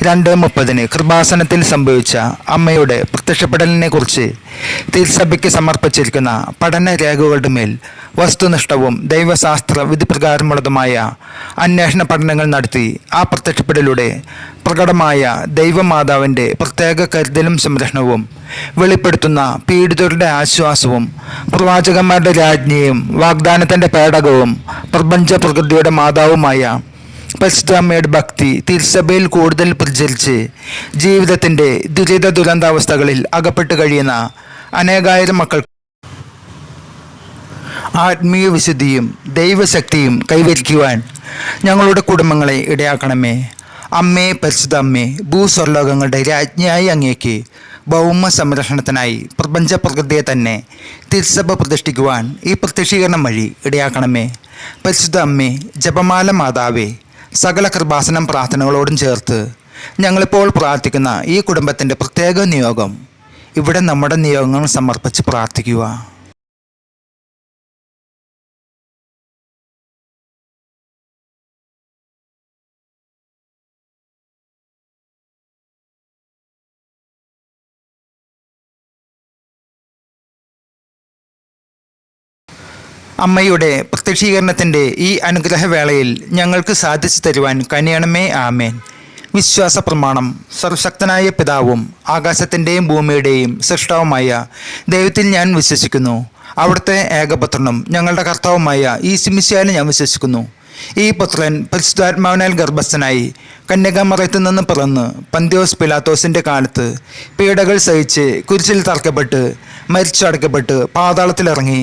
രണ്ട് മുപ്പതിന് കൃപാസനത്തിൽ സംഭവിച്ച അമ്മയുടെ പ്രത്യക്ഷപ്പെടലിനെ കുറിച്ച് തിരുസഭയ്ക്ക് സമർപ്പിച്ചിരിക്കുന്ന പഠന രേഖകളുടെ മേൽ വസ്തുനിഷ്ഠവും ദൈവശാസ്ത്ര വിധിപ്രകാരമുള്ളതുമായ അന്വേഷണ പഠനങ്ങൾ നടത്തി ആ പ്രത്യക്ഷപ്പെടലിലൂടെ പ്രകടമായ ദൈവമാതാവിന്റെ പ്രത്യേക കരുതലും സംരക്ഷണവും വെളിപ്പെടുത്തുന്ന പീഡിതരുടെ ആശ്വാസവും പ്രവാചകന്മാരുടെ രാജ്ഞിയും വാഗ്ദാനത്തിന്റെ പേടകവും പ്രപഞ്ച പ്രകൃതിയുടെ മാതാവുമായ പരിശുദ്ധാമ്മയുടെ ഭക്തി തിരുസഭയിൽ കൂടുതൽ പ്രചരിച്ച് ജീവിതത്തിന്റെ ദുരിത ദുരന്താവസ്ഥകളിൽ അകപ്പെട്ട് കഴിയുന്ന അനേകായിരം മക്കൾ ആത്മീയ വിശുദ്ധിയും ദൈവശക്തിയും കൈവരിക്കുവാൻ ഞങ്ങളുടെ കുടുംബങ്ങളെ ഇടയാക്കണമേ. അമ്മേ പരിശുദ്ധ അമ്മേ ഭൂസ്വർലോകങ്ങളുടെ രാജ്ഞിയായി അങ്ങേക്ക് ഭൗമ സംരക്ഷണത്തിനായി പ്രപഞ്ച പ്രകൃതിയെ തന്നെ തിരുസഭ പ്രതിഷ്ഠിക്കുവാൻ ഈ പ്രത്യക്ഷീകരണം വഴി ഇടയാക്കണമേ. പരിശുദ്ധ അമ്മേ ജപമാല മാതാവേ സകല കൃപാസനം പ്രാർത്ഥനകളോടും ചേർത്ത് ഞങ്ങളിപ്പോൾ പ്രാർത്ഥിക്കുന്ന ഈ കുടുംബത്തിന്റെ പ്രത്യേക നിയോഗം ഇവിടെ നമ്മുടെ നിയോഗങ്ങൾ സമർപ്പിച്ച് പ്രാർത്ഥിക്കുക. അമ്മയുടെ പ്രത്യക്ഷീകരണത്തിന്റെ ഈ അനുഗ്രഹവേളയിൽ ഞങ്ങൾക്ക് സാധിച്ചു തരുവാൻ കനിയണമേ ആമേൻ. വിശ്വാസ പ്രമാണം സർവശക്തനായ പിതാവും ആകാശത്തിന്റെയും ഭൂമിയുടെയും സൃഷ്ടാവുമായ ദൈവത്തിൽ ഞാൻ വിശ്വസിക്കുന്നു. അവിടുത്തെ ഏകപുത്രനും ഞങ്ങളുടെ കർത്താവുമായ ഈ സിമിശയാൽ ഞാൻ വിശ്വസിക്കുന്നു. ഈ പുത്രൻ പരിശുദ്ധാത്മാവിനാൽ ഗർഭസ്ഥനായി കന്യകാമറയത്തു നിന്ന് പിറന്ന് പന്തിയോസ് പിലാത്തോസിന്റെ കാലത്ത് പീഡകൾ സഹിച്ച് കുരിശിൽ തറക്കപ്പെട്ട് മരിച്ചടക്കപ്പെട്ട് പാതാളത്തിലിറങ്ങി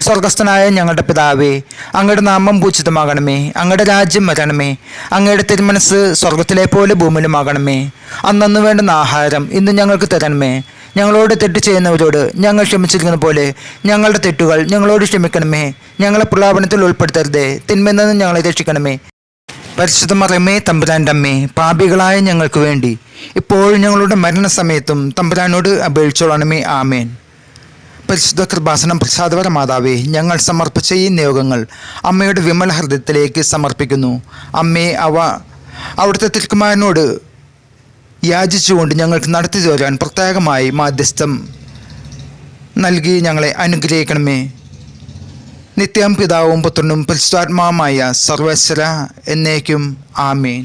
സ്വർഗസ്ഥനായ ഞങ്ങളുടെ പിതാവേ അങ്ങയുടെ നാമം പൂജിതമാകണമേ അങ്ങയുടെ രാജ്യം വരണമേ അങ്ങയുടെ തിരുമനസ് സ്വർഗത്തിലെ പോലെ ഭൂമിയിലുമാകണമേ. അന്നു വേണ്ടുന്ന ആഹാരം ഇന്ന് ഞങ്ങൾക്ക് തരണമേ. ഞങ്ങളോട് തെറ്റ് ചെയ്യുന്നവരോട് ഞങ്ങൾ ക്ഷമിച്ചിരിക്കുന്ന പോലെ ഞങ്ങളുടെ തെറ്റുകൾ ഞങ്ങളോട് ക്ഷമിക്കണമേ. ഞങ്ങളെ പ്രലാപനത്തിൽ ഉൾപ്പെടുത്തരുതേ തിന്മയിൽ ഞങ്ങളെ രക്ഷിക്കണമേ. പരിശുദ്ധമറമേ തമ്പുരാന്റെ അമ്മേ പാപികളായ ഞങ്ങൾക്ക് വേണ്ടി ഇപ്പോഴും ഞങ്ങളുടെ മരണസമയത്തും തമ്പുരാനോട് അപേക്ഷിച്ചോളണമേ. ആമേൻ. പരിശുദ്ധ കൃപാസനം പ്രസാദപര മാതാവേ ഞങ്ങൾ സമർപ്പിച്ച ഈ നിയോഗങ്ങൾ അമ്മയുടെ വിമല ഹൃദയത്തിലേക്ക് സമർപ്പിക്കുന്നു. അമ്മേ അവ അവിടുത്തെ തിരുക്കുമാരനോട് യാചിച്ചുകൊണ്ട് ഞങ്ങൾക്ക് നടത്തി തരാൻ പ്രത്യേകമായി മാധ്യസ്ഥം നൽകി ഞങ്ങളെ അനുഗ്രഹിക്കണമേ. നിത്യം പിതാവും പുത്രനും പരിശുദ്ധാത്മാവുമായ സർവേശ്വര എന്നേക്കും ആമേൻ.